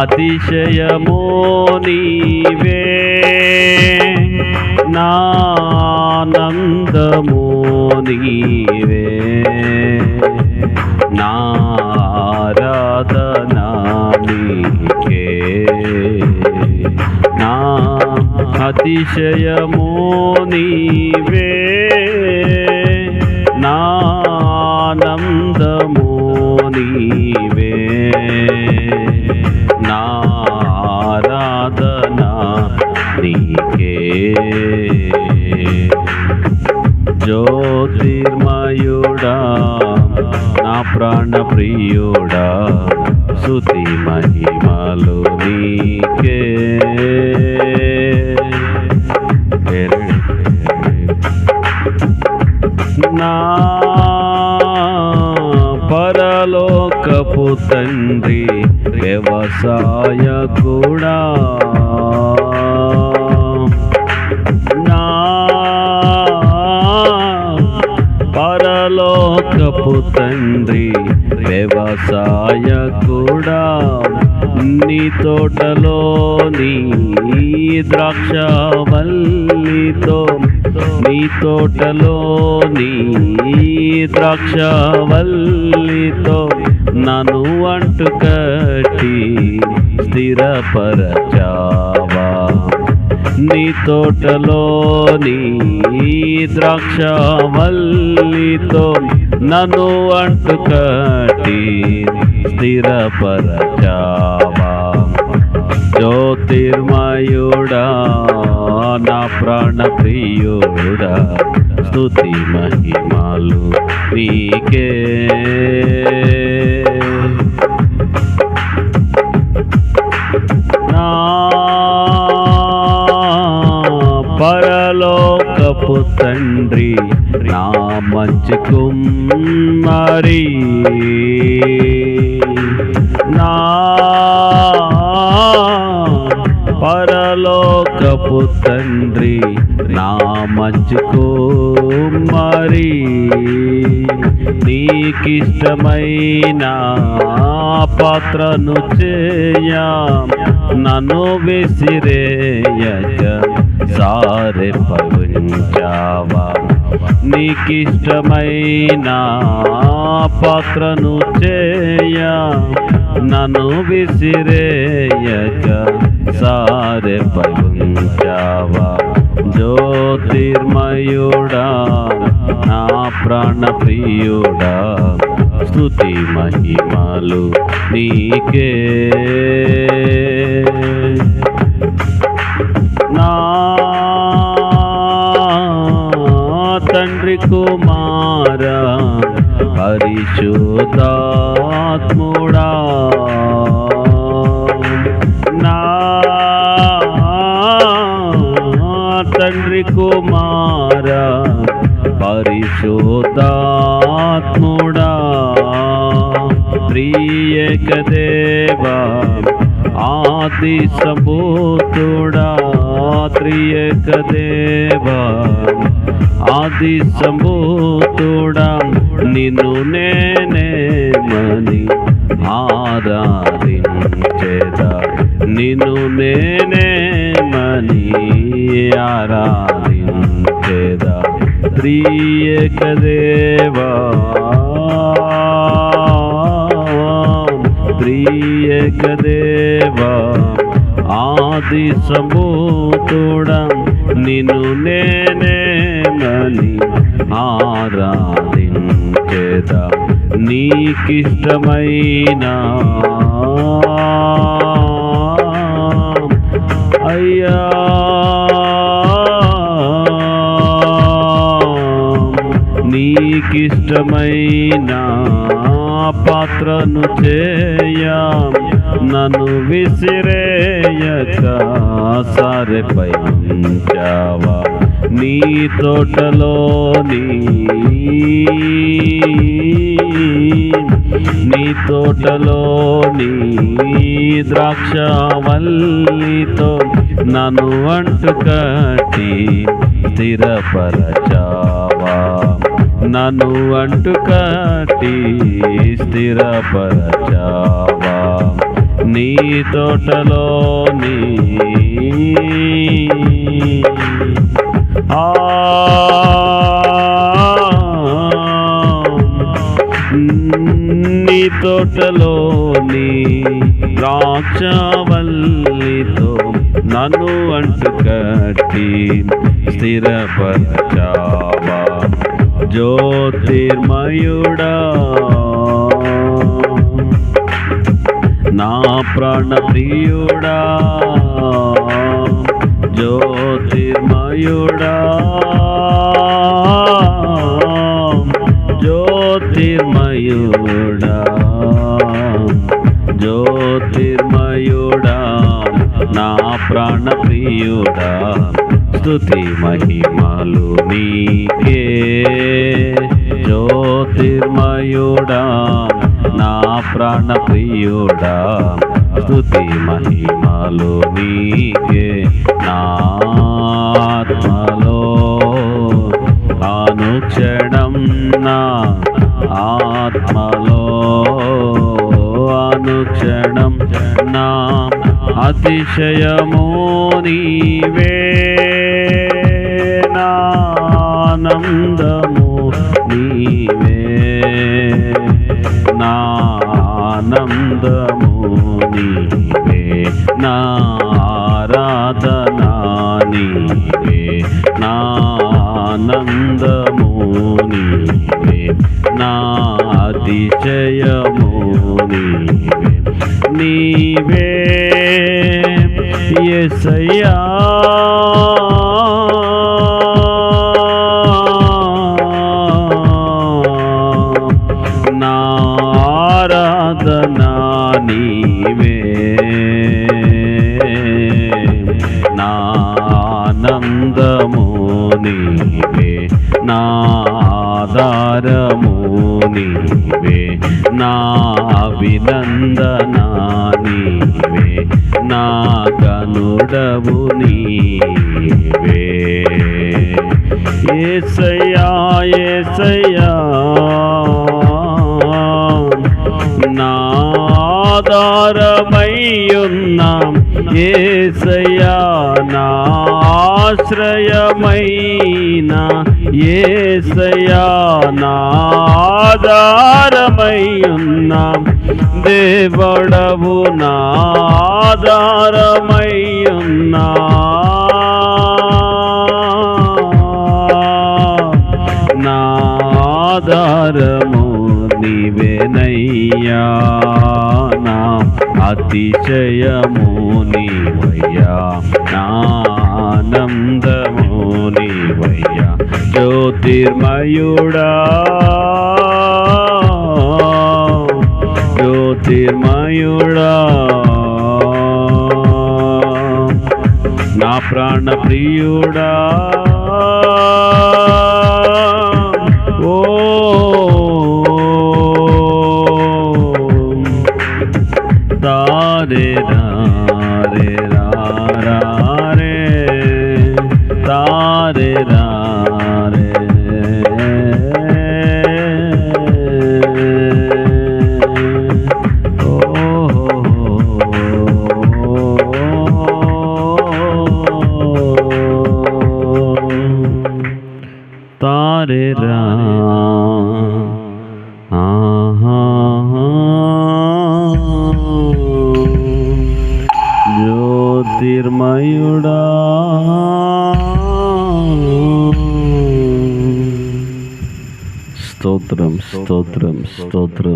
అతిశయము నీవే. నానందము నీవే. నారాధనా నీకే. నా అతిశయము నీవే. జ్యోతిర్మయుడా నా ప్రాణ ప్రియుడా శృతి మహిమలు నీకే. నా పరలోకపు తండ్రి వ్యవసాయ కూడా తండ్రి వ్యవసాయ కూడా నీ తోటలోని ద్రాక్షవల్లితో నీ తోటలోని ద్రాక్షవల్లితో నన్ను అంటు కట్టి స్థిరపరచావా. నీ తోటలోని ద్రాక్షవల్లితో నన్ను అంటు కట్టి స్థిరపరచావా? జ్యోతిర్మయుడా నా ప్రాణ ప్రియుడా స్తుతి మహిమాలు నీకే. నా పరలోకపు తండ్రి నా మంచి కుమ్మరి నా పరలోకపు తండ్రి నా మంచి కుమ్మరి నీకిష్టమైన పాత్రను చేయ. నన్ను విసిరేయ సారే పవించావా నీకిష్టమైన పాత్రను చేయ నన్ను విసిరేయక సారె పంచావా జ్యోతిర్మయుడా నా ప్రాణప్రియుడా స్తుతి మహిమలు నీకే. తండ్రి కుమార పరిశుద్ధాత్ముడా నా తండ్రి కుమార పరిశుద్ధాత్ముడా ప్రియక దేవా ఆది సంభూతుడా త్రియక దేవా ఆది సంభూతుడా నిన్ను నేనేమని ఆరాధించేద. నిన్ను నేనేమని ఆరాధించేద. ప్రియక దేవా ప్రియక దేవా ఆది సంభూతుడా నిన్ను నేనే మని ఆరాధించేదా నీకిష్టమైన అయ్యా. నీకిష్టమైన పాత్రను చేయా నన్ను విసిరేయక సరిపై చావా నీ తోటలోని నీ తోటలోని ద్రాక్షవల్లితో నన్ను అంటు కట్టి స్థిరపరచావా? నన్ను అంటు కట్టి స్థిరపరచావా? నీ తోటలోని తోటలోని ద్రాక్షవల్లితో నన్ను అంటు కట్టి స్థిరపరచావా జ్యోతిర్మయుడా. నా ప్రాణప్రియుడా. జ్యోతిర్మయుడా. జ్యోతిర్మయుడా. జ్యోతిర్మయుడా నా ప్రాణప్రియుడా స్థుతి మహిమలు నీకే. జ్యోతిర్మయుడా నా ప్రాణప్రియుడా స్థుతి మహిమలు నీకే. నాత్మలో అనుక్షణం నా ఆత్మలో అనుక్షణం నా అతిశయము నీవే. నీవే. నానందము నీవే. నా ఆరాధనా నీవే. నా నీవే. నా అతిశయము నీవే. నీవే. ఎసయ్యా నాధారము నీవే. నా అభినందనా నీవే. నా కనుడవు నీవే. ఏసయ్యా ఏసయ్యా నా ఆధారమయ్యున్నాం. ఏసయ్యా నా ఆశ్రయమైనా ఏసయ్యా నాదారమయ్యున్నా దేవుడవు నాదారమయ్యున్నా నాదారము నీవేనయ్యా. అతిశయము వయ్యా నానందము వయ్యా. జ్యోతిర్మయుడా. జ్యోతిర్మయుడా. నా ప్రాణ ప్రియుడా. ఓ রে রে রা রে তা রে রা রে స్తోత్రం స్తోత్రం స్తోత్రం